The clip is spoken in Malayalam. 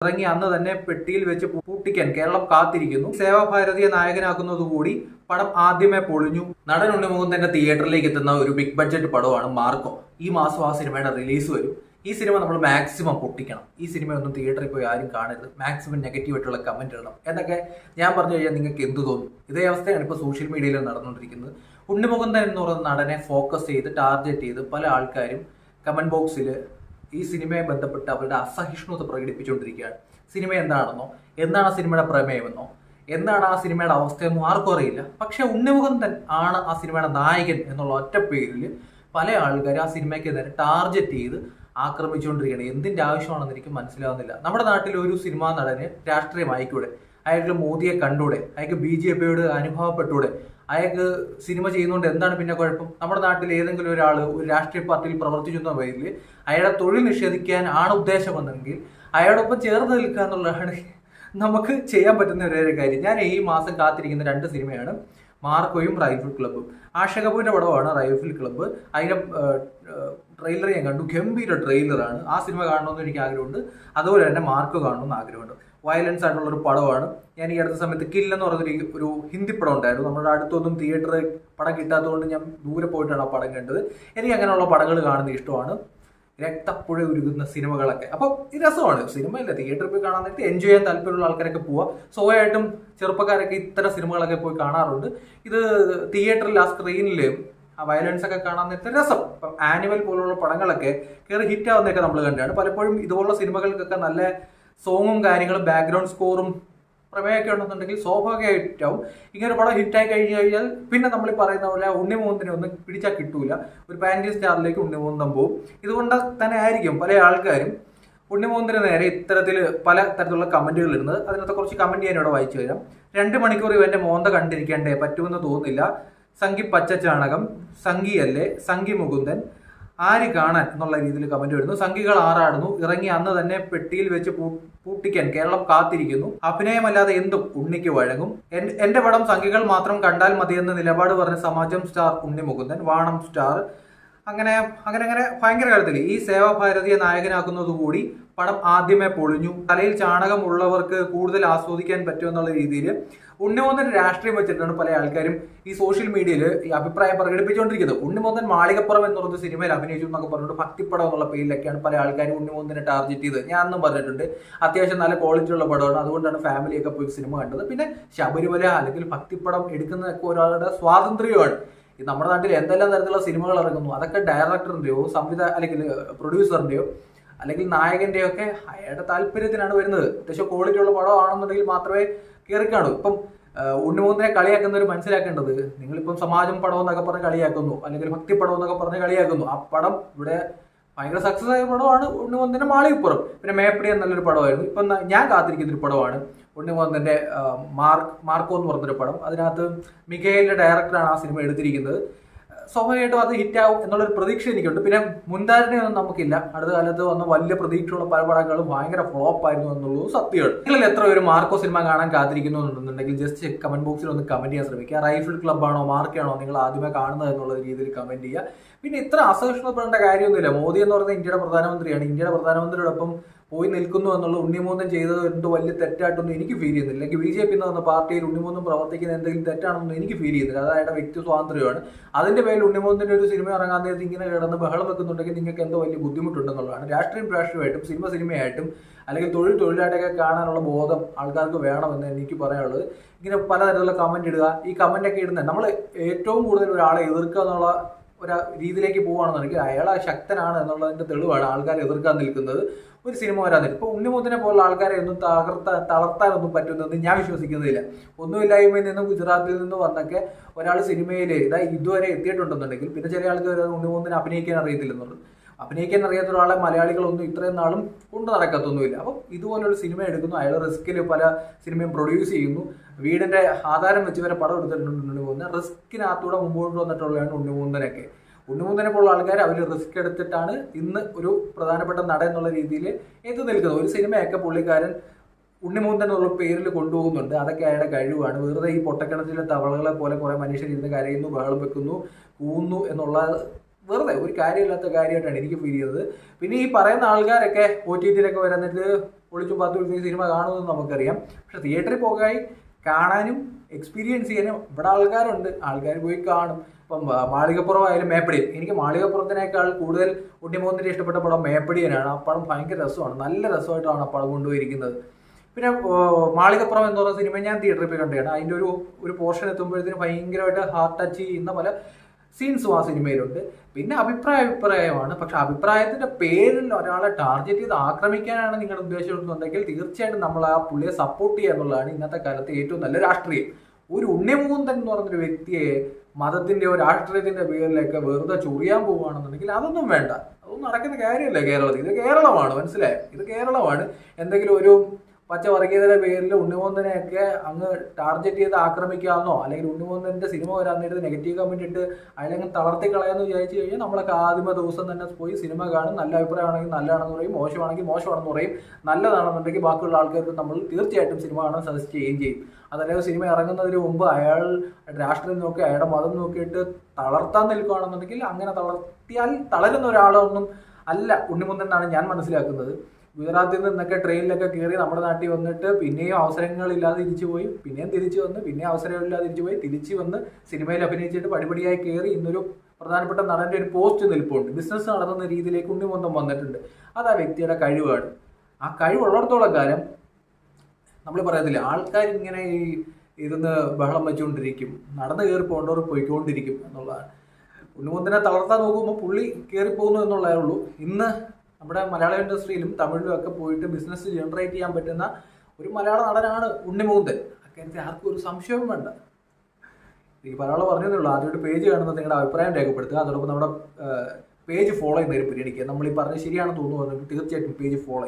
ഇറങ്ങി അന്ന് തന്നെ പെട്ടിയിൽ വെച്ച് പൂട്ടിക്കാൻ കേരളം കാത്തിരിക്കുന്നു. സേവാഭാരതിയെ നായകനാക്കുന്നതുകൂടി പടം ആദ്യമേ പൊളിഞ്ഞു. നടൻ ഉണ്ണിമുകുന്ദന്റെ തിയേറ്ററിലേക്ക് എത്തുന്ന ഒരു ബിഗ് ബഡ്ജറ്റ് പടമാണ് മാർക്കോ. ഈ മാസം ആ സിനിമയുടെ റിലീസ് വരും. ഈ സിനിമ നമ്മൾ മാക്സിമം പൊട്ടിക്കണം. ഈ സിനിമയൊന്നും തിയേറ്ററിൽ പോയി ആരും കാണരുത്. മാക്സിമം നെഗറ്റീവ് ആയിട്ടുള്ള കമന്റ് ഇടണം. എന്നൊക്കെ ഞാൻ പറഞ്ഞു കഴിഞ്ഞാൽ നിങ്ങൾക്ക് എന്ത് തോന്നും? ഇതേ അവസ്ഥയാണ് ഇപ്പോൾ സോഷ്യൽ മീഡിയയിൽ നടന്നുകൊണ്ടിരിക്കുന്നത്. ഉണ്ണിമുകുന്ദൻ എന്ന് പറയുന്ന നടനെ ഫോക്കസ് ചെയ്ത് ടാർഗറ്റ് ചെയ്ത് പല ആൾക്കാരും കമന്റ് ബോക്സിൽ ഈ സിനിമയെ ബന്ധപ്പെട്ട് അവരുടെ അസഹിഷ്ണുത പ്രകടിപ്പിച്ചുകൊണ്ടിരിക്കുകയാണ്. സിനിമ എന്താണെന്നോ എന്താണ് ആ സിനിമയുടെ പ്രമേയമെന്നോ എന്താണ് ആ സിനിമയുടെ അവസ്ഥയെന്നോ ആർക്കും അറിയില്ല. പക്ഷെ ഉണ്ണിമുഖന്തൻ ആണ് ആ സിനിമയുടെ നായകൻ എന്നുള്ള ഒറ്റ പേരിൽ പല ആൾക്കാർ ആ സിനിമയ്ക്ക് നേരെ ടാർഗറ്റ് ചെയ്ത് ആക്രമിച്ചുകൊണ്ടിരിക്കുകയാണ്. എന്തിന്റെ ആവശ്യമാണെന്ന് എനിക്ക് മനസ്സിലാവുന്നില്ല. നമ്മുടെ നാട്ടിൽ ഒരു സിനിമാ നടന് രാഷ്ട്രീയമായിക്കൂടെ അയാൾക്ക് മോദിയെ കണ്ടൂടെ അയാൾക്ക് ബി ജെ പിയോട് അനുഭവപ്പെട്ടൂടെ അയാൾക്ക് സിനിമ ചെയ്യുന്നതുകൊണ്ട് എന്താണ് പിന്നെ കുഴപ്പം? നമ്മുടെ നാട്ടിൽ ഏതെങ്കിലും ഒരാൾ ഒരു രാഷ്ട്രീയ പാർട്ടിയിൽ പ്രവർത്തിക്കുന്ന പേരിൽ അയാളെ തൊഴിൽ നിഷേധിക്കാൻ ആണ് ഉദ്ദേശമെന്നെങ്കിൽ അയാളോടൊപ്പം ചേർന്ന് നിൽക്കുക എന്നുള്ളതാണ് നമുക്ക് ചെയ്യാൻ പറ്റുന്ന ഒരു കാര്യം. ഞാൻ ഈ മാസം കാത്തിരിക്കുന്ന രണ്ട് സിനിമയാണ് മാർക്കോയും റൈഫിൾ ക്ലബ്ബും. ആഷ കപൂരിന്റെ പടമാണ് റൈഫിൾ ക്ലബ്ബ്. അതിന്റെ ട്രെയിലർ ഞാൻ കണ്ടു. ഗംഭീര ട്രെയിലറാണ്. ആ സിനിമ കാണണമെന്ന് എനിക്ക് ആഗ്രഹമുണ്ട്. അതുപോലെ തന്നെ മാർക്ക് കാണണമെന്ന് ആഗ്രഹമുണ്ട്. വയലൻസ് ആയിട്ടുള്ള ഒരു പടമാണ്. ഞാൻ ഈ അടുത്ത സമയത്ത് കില്ല എന്ന് പറഞ്ഞൊരു ഒരു ഹിന്ദി പടം ഉണ്ടായിരുന്നു. നമ്മുടെ അടുത്തൊന്നും തിയേറ്റർ പടം കിട്ടാത്തതുകൊണ്ട് ഞാൻ ദൂരെ പോയിട്ടാണ് ആ പടം കണ്ടത്. എനിക്ക് അങ്ങനെയുള്ള പടങ്ങൾ കാണുന്ന ഇഷ്ടമാണ്. രക്തപ്പുഴ ഉരുകുന്ന സിനിമകളൊക്കെ. അപ്പോൾ ഇത് രസമാണ്. സിനിമ സിനിമയല്ല തിയേറ്ററിൽ പോയി കാണാൻ നേരത്തെ എൻജോയ് ചെയ്യാൻ താല്പര്യമുള്ള ആൾക്കാരൊക്കെ പോവാം. സ്വയമായിട്ടും ചെറുപ്പക്കാരൊക്കെ ഇത്തരം സിനിമകളൊക്കെ പോയി കാണാറുണ്ട്. ഇത് തിയേറ്ററിൽ ആ സ്ക്രീനിൽ ആ വയലൻസ് ഒക്കെ കാണാൻ നേരത്തെ രസം. ഇപ്പം ആനിമൽ പോലുള്ള പടങ്ങളൊക്കെ കയറി ഹിറ്റ് ആവുന്നതൊക്കെ നമ്മൾ കണ്ടാണ് പലപ്പോഴും ഇതുപോലുള്ള സിനിമകൾക്കൊക്കെ നല്ല സോങ്ങും കാര്യങ്ങളും ബാക്ക്ഗ്രൗണ്ട് സ്കോറും പ്രമേയമൊക്കെ ഉണ്ടെന്നുണ്ടെങ്കിൽ സ്വാഭാവികമായിട്ടാവും. ഇങ്ങനെ ഒരു പടം ഹിറ്റായി കഴിഞ്ഞു കഴിഞ്ഞാൽ പിന്നെ നമ്മൾ പറയുന്ന പോലെ ഉണ്ണിമൂന്നിനെ ഒന്നും പിടിച്ചാൽ കിട്ടൂല. ഒരു പാന്റി സ്റ്റാറിലേക്ക് ഉണ്ണിമൂന്തം പോവും. ഇതുകൊണ്ട് തന്നെ ആയിരിക്കും പല ആൾക്കാരും ഉണ്ണിമൂന്നിന് നേരെ ഇത്തരത്തിൽ പല തരത്തിലുള്ള കമന്റുകൾ ഇടുന്നത്. അതിനകത്ത് കുറച്ച് കമന്റ് ഞാൻ ഇവിടെ വായിച്ചു തരാം. രണ്ട് മണിക്കൂർ ഇവന്റെ മോന്ത കണ്ടിരിക്കേണ്ടേ പറ്റുമെന്ന് തോന്നുന്നില്ല. സംഗി പച്ചച്ചാണകം സംഗിയല്ലേ സംഗി മുകുന്ദൻ ആര് കാണാൻ എന്നുള്ള രീതിയിൽ കമന്റ് വരുന്നു. സംഘികൾ ആറാടുന്നു. ഇറങ്ങി അന്ന് തന്നെ പെട്ടിയിൽ വെച്ച് പൂട്ടിക്കാൻ കേരളം കാത്തിരിക്കുന്നു. അഭിനയമല്ലാതെ എന്തും ഉണ്ണിക്ക് വഴങ്ങും. എന്റെ പടം സംഘികൾ മാത്രം കണ്ടാൽ മതിയെന്ന് നിലപാട് പറഞ്ഞ സമാജം സ്റ്റാർ ഉണ്ണി മുകുന്ദൻ വാണം സ്റ്റാർ അങ്ങനെ അങ്ങനെ അങ്ങനെ ഭയങ്കര കാര്യത്തിൽ ഈ സേവാഭാരതിയെ നായകനാക്കുന്നതുകൂടി പടം ആദ്യമേ പൊളിഞ്ഞു. തലയിൽ ചാണകം ഉള്ളവർക്ക് കൂടുതൽ ആസ്വദിക്കാൻ പറ്റുമെന്നുള്ള രീതിയിൽ ഉണ്ണിമോന്തൻ രാഷ്ട്രീയം വെച്ചിട്ടാണ് പല ആൾക്കാരും ഈ സോഷ്യൽ മീഡിയയിൽ ഈ അഭിപ്രായം പ്രകടിപ്പിച്ചുകൊണ്ടിരിക്കുന്നത്. ഉണ്ണിമോന്തൻ മാളികപ്പുറം എന്ന് പറഞ്ഞ സിനിമയിൽ അഭിനയിച്ചു എന്നൊക്കെ പറഞ്ഞിട്ട് ഭക്തിപ്പടം എന്നുള്ള പേരിലൊക്കെയാണ് പല ആൾക്കാരും ഉണ്ണിമോന്തനെ ടാർഗറ്റ് ചെയ്തത്. ഞാൻ അന്നും പറഞ്ഞിട്ടുണ്ട് അത്യാവശ്യം നല്ല ക്വാളിറ്റി ഉള്ള പടമാണ്. അതുകൊണ്ടാണ് ഫാമിലിയൊക്കെ പോയി സിനിമ കണ്ടത്. പിന്നെ ശബരിമല അല്ലെങ്കിൽ ഭക്തിപ്പടം എടുക്കുന്നതൊക്കെ ഒരാളുടെ സ്വാതന്ത്ര്യമാണ്. ഈ നമ്മുടെ നാട്ടിൽ എന്തെല്ലാം തരത്തിലുള്ള സിനിമകൾ ഇറങ്ങുന്നു അതൊക്കെ ഡയറക്ടറിന്റെയോ സംവിധാ അല്ലെങ്കിൽ പ്രൊഡ്യൂസറിന്റെയോ അല്ലെങ്കിൽ നായകന്റെയോ ഒക്കെ അയാളുടെ താല്പര്യത്തിനാണ് വരുന്നത്. അത്യാവശ്യം ക്വാളിറ്റി ഉള്ള പടം ആണെന്നുണ്ടെങ്കിൽ മാത്രമേ കയറി കാണൂ ഇപ്പം ഉണ്ണിമൂന്നിനെ കളിയാക്കുന്നവർ മനസ്സിലാക്കേണ്ടത് നിങ്ങളിപ്പം സമാജം പടം എന്നൊക്കെ പറഞ്ഞ് കളിയാക്കുന്നു അല്ലെങ്കിൽ ഭക്തി പടം എന്നൊക്കെ പറഞ്ഞ് കളിയാക്കുന്നു. ആ പടം ഇവിടെ ഭയങ്കര സക്സസ് ആയ പടമാണ് ഉണ്ണിമൂന്നിന്റെ മാളികപ്പുറം. പിന്നെ മേപ്പടി നല്ലൊരു പടമായിരുന്നു. ഇപ്പം ഞാൻ കാത്തിരിക്കുന്ന ഒരു പടമാണ് ഉണ്ണിമൂന്നിന്റെ മാർക്ക് മാർക്കോ എന്ന് പറഞ്ഞൊരു പടം. അതിനകത്ത് മികയിലെ ഡയറക്ടറാണ് ആ സിനിമ എടുത്തിരിക്കുന്നത്. സ്വാഭാവികമായിട്ടും അത് ഹിറ്റ് ഹിറ്റാവും എന്നുള്ളൊരു പ്രതീക്ഷ എനിക്കുണ്ട്. പിന്നെ മുൻധാരണയൊന്നും നമുക്കില്ല. അടുത്ത കാലത്ത് വന്ന വലിയ പ്രതീക്ഷയുള്ള പല പടങ്ങളും ഭയങ്കര ഫ്ലോപ്പ് ആയിരുന്നു എന്നുള്ളത് സത്യമാണ്. നിങ്ങളിൽ എത്ര പേര് മാർക്കോ സിനിമ കാണാൻ കാത്തിരിക്കുന്നു എന്നുണ്ടെങ്കിൽ ജസ്റ്റ് കമന്റ് ബോക്സിൽ ഒന്ന് കമന്റ് ചെയ്യാൻ ശ്രമിക്കുക. റൈഫിൾ ക്ലബ്ബാണോ മാർക്കാണോ നിങ്ങൾ ആദ്യമേ കാണുന്നത് എന്നുള്ള രീതിയിൽ കമന്റ് ചെയ്യുക. പിന്നെ ഇത്ര അസഹിഷ്ണുപ്പെടേണ്ട കാര്യമൊന്നുമില്ല. മോദി എന്ന് പറയുന്നത് ഇന്ത്യയുടെ പ്രധാനമന്ത്രിയാണ്. ഇന്ത്യയുടെ പ്രധാനമന്ത്രിയോടൊപ്പം പോയി നിൽക്കുന്നു എന്നുള്ള ഉണ്ണിമൂന്നൻ ചെയ്തത് എന്തോ വലിയ തെറ്റായിട്ടൊന്നും എനിക്ക് ഫീൽ ചെയ്യുന്നില്ല. അല്ലെങ്കിൽ ബി ജെ പി എന്ന് പറഞ്ഞ പാർട്ടിയിൽ ഉണ്ണിമൂന്നും പ്രവർത്തിക്കുന്ന എന്തെങ്കിലും തെറ്റാണെന്നൊന്നും എനിക്ക് ഫീൽ ചെയ്യുന്നില്ല. അതായത് വ്യക്തി സ്വാതന്ത്ര്യമാണ്. അതിന്റെ പേരിൽ ഉണ്ണിമൂന്നിന്റെ ഒരു സിനിമ ഇറങ്ങാൻ നേരത്ത് ഇങ്ങനെ കിടന്ന് ബഹളം വെക്കുന്നുണ്ടെങ്കിൽ നിങ്ങൾക്ക് എന്തോ വലിയ ബുദ്ധിമുട്ടുണ്ടെന്നുള്ളതാണ്. രാഷ്ട്രീയം രാഷ്ട്രീയമായിട്ടും സിനിമ സിനിമയായിട്ടും അല്ലെങ്കിൽ തൊഴിൽ തൊഴിലായിട്ടൊക്കെ കാണാനുള്ള ബോധം ആൾക്കാർക്ക് വേണമെന്ന് എനിക്ക് പറയാനുള്ളത്. ഇങ്ങനെ പലതരത്തിലുള്ള കമന്റ് ഇടുക. ഈ കമന്റ് ഒക്കെ ഇടുന്നത് നമ്മൾ ഏറ്റവും കൂടുതൽ ഒരാളെ എതിർക്കുക എന്നുള്ള ഒരു രീതിയിലേക്ക് പോവുകയാണെന്നുണ്ടെങ്കിൽ അയാൾ ശക്തനാണ് എന്നുള്ളതിന്റെ തെളിവാണ് ആൾക്കാർ എതിർക്കാൻ നിൽക്കുന്നത്. ഒരു സിനിമ വരാൻ നിൽക്കും ഇപ്പൊ ഉണ്ണിമുത്തിനെ പോലുള്ള ആൾക്കാരെ ഒന്നും തകർത്താൻ തളർത്താനൊന്നും പറ്റുമെന്ന് ഞാൻ വിശ്വസിക്കുന്നില്ല ഒന്നുമില്ലായ്മയിൽ നിന്നും ഗുജറാത്തിൽ നിന്ന് വന്നൊക്കെ ഒരാൾ സിനിമയിൽ ഇതാ ഇതുവരെ എത്തിയിട്ടുണ്ടെന്നുണ്ടെങ്കിൽ പിന്നെ ചില ആൾക്കാർ ഉണ്ണിമുത്തിനെ അഭിനയിക്കാൻ അറിയത്തില്ലെന്നുള്ളത്. അഭിനയിക്കാൻ അറിയാത്ത ഒരാളെ മലയാളികളൊന്നും ഇത്രയും നാളും കൊണ്ടു നടക്കത്തൊന്നുമില്ല. അപ്പം ഇതുപോലൊരു സിനിമ എടുക്കുന്നു. അയാൾ റിസ്കിൽ പല സിനിമയും പ്രൊഡ്യൂസ് ചെയ്യുന്നു. വീടിന്റെ ആധാരം വെച്ച് വരെ പടം എടുത്തിട്ടുണ്ട് ഉണ്ണിമൂന്നൻ റിസ്കിനകത്തൂടെ മുമ്പോട്ട് വന്നിട്ടുള്ളതാണ് ഉണ്ണിമൂന്നനൊക്കെ ഉണ്ണിമൂന്നനെ പോലുള്ള ആൾക്കാർ അവർ റിസ്ക് എടുത്തിട്ടാണ് ഇന്ന് ഒരു പ്രധാനപ്പെട്ട നട എന്നുള്ള രീതിയിൽ എത്തി നിൽക്കുന്നത്. ഒരു സിനിമയൊക്കെ പുള്ളിക്കാരൻ ഉണ്ണിമൂന്തൻ എന്നുള്ള പേരിൽ കൊണ്ടുപോകുന്നുണ്ട്. അതൊക്കെ അയാളുടെ കഴിവാണ്. വെറുതെ ഈ പൊട്ടക്കിണറ്റിലെ തവളകളെ പോലെ കുറെ മനുഷ്യർ ഇരുന്ന് കരയുന്നു ബഹളം വെക്കുന്നു കൂന്നു എന്നുള്ള വെറുതെ ഒരു കാര്യമില്ലാത്ത കാര്യമായിട്ടാണ് എനിക്ക് ഫീൽ ചെയ്തത്. പിന്നെ ഈ പറയുന്ന ആൾക്കാരൊക്കെ ഒ ടി ടിയിലൊക്കെ വരുന്നിട്ട് ഒളിച്ചും പത്ത് സിനിമ കാണുമെന്ന് നമുക്കറിയാം. പക്ഷെ തിയേറ്ററിൽ പോകായി കാണാനും എക്സ്പീരിയൻസ് ചെയ്യാനും ഇവിടെ ആൾക്കാരുണ്ട്. ആൾക്കാർ പോയി കാണും. ഇപ്പം മാളികപ്പുറം മാളികപ്പുറമായാലും മേപ്പടി. എനിക്ക് മാളികപ്പുറത്തിനേക്കാൾ കൂടുതൽ ഉണ്ണിമോഹന്റെ ഇഷ്ടപ്പെട്ട പടം മേപ്പടിയനാണ്. ആ പടം ഭയങ്കര രസമാണ്. നല്ല രസമായിട്ടാണ് ആ പടം കൊണ്ടുപോയിരിക്കുന്നത്. പിന്നെ മാളികപ്പുറം എന്ന് പറയുന്ന സിനിമ ഞാൻ തിയേറ്ററിൽ പോയി കണ്ടതാണ്. അതിന്റെ ഒരു ഒരു പോർഷൻ എത്തുമ്പോഴത്തേന് ഭയങ്കരമായിട്ട് ഹാർട്ട് ടച്ച് ചെയ്യുന്ന പല സീൻസും ആ സിനിമയിലുണ്ട്. പിന്നെ അഭിപ്രായ അഭിപ്രായമാണ്. പക്ഷെ അഭിപ്രായത്തിന്റെ പേരിൽ ഒരാളെ ടാർഗറ്റ് ചെയ്ത് ആക്രമിക്കാനാണ് നിങ്ങളുടെ ഉദ്ദേശമെന്നുണ്ടെങ്കിൽ തീർച്ചയായിട്ടും നമ്മൾ ആ പുള്ളിയെ സപ്പോർട്ട് ചെയ്യുക എന്നുള്ളതാണ് ഇന്നത്തെ കാലത്ത് ഏറ്റവും നല്ല രാഷ്ട്രീയം. ഒരു ഉണ്ണിമൂന്തൻ എന്ന് പറഞ്ഞൊരു വ്യക്തിയെ മതത്തിന്റെ ഒരു രാഷ്ട്രീയത്തിന്റെ പേരിലൊക്കെ വെറുതെ ചൊറിയാൻ പോവുകയാണെന്നുണ്ടെങ്കിൽ അതൊന്നും വേണ്ട. അതൊന്നും നടക്കുന്ന കാര്യമല്ല കേരളത്തിൽ. ഇത് കേരളമാണ്. മനസ്സിലായോ? ഇത് കേരളമാണ്. എന്തെങ്കിലും ഒരു പച്ച വർഗീയതയുടെ പേരിൽ ഉണ്ണിമോന്തനെയൊക്കെ അങ്ങ് ടാർഗറ്റ് ചെയ്ത് ആക്രമിക്കാമെന്നോ അല്ലെങ്കിൽ ഉണ്ണിമോന്തന്റെ സിനിമ വരാൻ നേരത്ത് നെഗറ്റീവ് കമന്റ് ഇട്ട് അല്ലെങ്കിൽ തളർത്തി കളയാമെന്ന് വിചാരിച്ചു കഴിഞ്ഞാൽ നമ്മളൊക്കെ ആദ്യമ ദിവസം തന്നെ പോയി സിനിമ കാണും. നല്ല അഭിപ്രായമാണെങ്കിൽ നല്ലതാണെന്ന് പറയും മോശമാണെങ്കിൽ മോശമാണെന്ന് പറയും. നല്ലതാണെന്നുണ്ടെങ്കിൽ ബാക്കിയുള്ള ആൾക്കാർക്ക് നമ്മൾ തീർച്ചയായിട്ടും സിനിമ കാണാൻ സജസ്റ്റ് ചെയ്യുകയും ചെയ്യും. അതല്ലാതെ സിനിമ ഇറങ്ങുന്നതിന് മുമ്പ് അയാൾ രാഷ്ട്രീയം നോക്കി അയാളുടെ മതം നോക്കിയിട്ട് തളർത്താൻ നിൽക്കുകയാണെന്നുണ്ടെങ്കിൽ അങ്ങനെ തളർത്തിയാൽ തളരുന്ന ഒരാളൊന്നും അല്ല ഉണ്ണിമുന്തെന്നാണ് ഞാൻ മനസ്സിലാക്കുന്നത്. ഗുജറാത്തിൽ നിന്നൊക്കെ ട്രെയിനിലൊക്കെ കയറി നമ്മുടെ നാട്ടിൽ വന്നിട്ട് പിന്നെയും അവസരങ്ങളില്ലാതെ തിരിച്ചു പോയി പിന്നെയും തിരിച്ചു വന്ന് പിന്നെയും അവസരങ്ങളില്ലാതെ തിരിച്ചു പോയി തിരിച്ചു വന്ന് സിനിമയിൽ അഭിനയിച്ചിട്ട് പടിപടിയായി കയറി ഇന്നൊരു പ്രധാനപ്പെട്ട നടന്റെ ഒരു പോസ്റ്റ് നിൽപ്പുണ്ട്. ബിസിനസ് നടത്തുന്ന രീതിയിലേക്ക് ഉണ്ണിമൊന്തം വന്നിട്ടുണ്ട്. അത് ആ വ്യക്തിയുടെ കഴിവാണ്. ആ കഴിവുള്ളിടത്തോളം കാലം നമ്മൾ പറയത്തില്ല ആൾക്കാർ ഇങ്ങനെ ഈ ഇരുന്ന് ബഹളം വെച്ചുകൊണ്ടിരിക്കും നടന്ന് കയറി പോകേണ്ടവർ പോയിക്കൊണ്ടിരിക്കും എന്നുള്ളതാണ്. ഉണ്ണിമുന്തനെ തളർത്താൻ നോക്കുമ്പോൾ പുള്ളി കയറി പോകുന്നു എന്നുള്ളതേ ഉള്ളൂ. ഇന്ന് നമ്മുടെ മലയാള ഇൻഡസ്ട്രിയിലും തമിഴിലും ഒക്കെ പോയിട്ട് ബിസിനസ് ജനറേറ്റ് ചെയ്യാൻ പറ്റുന്ന ഒരു മലയാള നടനാണ് ഉണ്ണിമൂന്തൻ അക്കാര്യത്തിൽ ആർക്കും ഒരു സംശയവും വേണ്ട. എനിക്ക് പറയാനുള്ള പറഞ്ഞതേ ഉള്ളൂ ആദ്യമായിട്ട് പേജ് കാണുന്നത് നിങ്ങളുടെ അഭിപ്രായം രേഖപ്പെടുത്തുക. അതോടൊപ്പം നമ്മുടെ പേജ് ഫോളോ ചെയ്യുന്നതിന് പരിഗണിക്കുക നമ്മൾ ഈ പറഞ്ഞത് ശരിയാണെന്ന് തോന്നുന്നു തീർച്ചയായിട്ടും പേജ് ഫോളോ